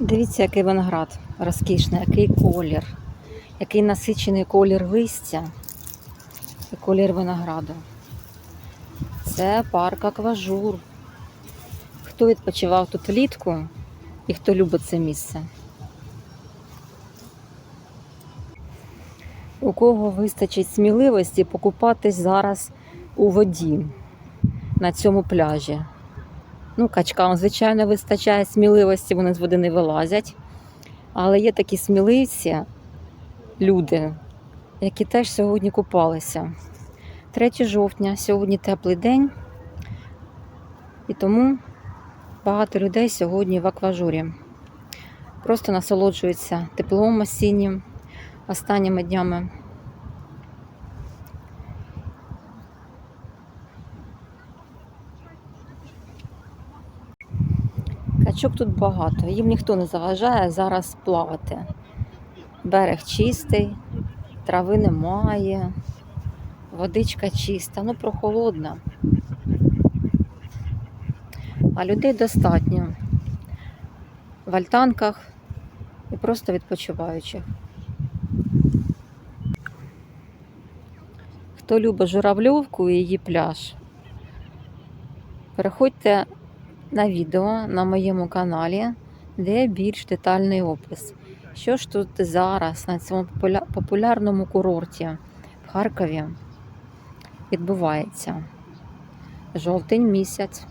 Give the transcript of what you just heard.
Дивіться, який виноград розкішний, який колір, який насичений колір листя і колір винограду. Це парк Акважур. Хто відпочивав тут влітку і хто любить це місце? У кого вистачить сміливості покупатись зараз у воді на цьому пляжі? Ну, качкам, звичайно, вистачає сміливості, вони з води не вилазять. Але є такі сміливці, люди, які теж сьогодні купалися. 3 жовтня, сьогодні теплий день, і тому багато людей сьогодні в акважурі. Просто насолоджуються теплом осіннім останніми днями. Качок тут багато, їм ніхто не заважає зараз плавати. Берег чистий, трави немає, водичка чиста, ну прохолодна. А людей достатньо в альтанках і просто відпочиваючих. Хто любить журавльовку і її пляж, переходьте на відео на моєму каналі, де більш детальний опис. Що ж тут зараз на цьому популярному курорті в Харкові відбувається? Жовтень місяць.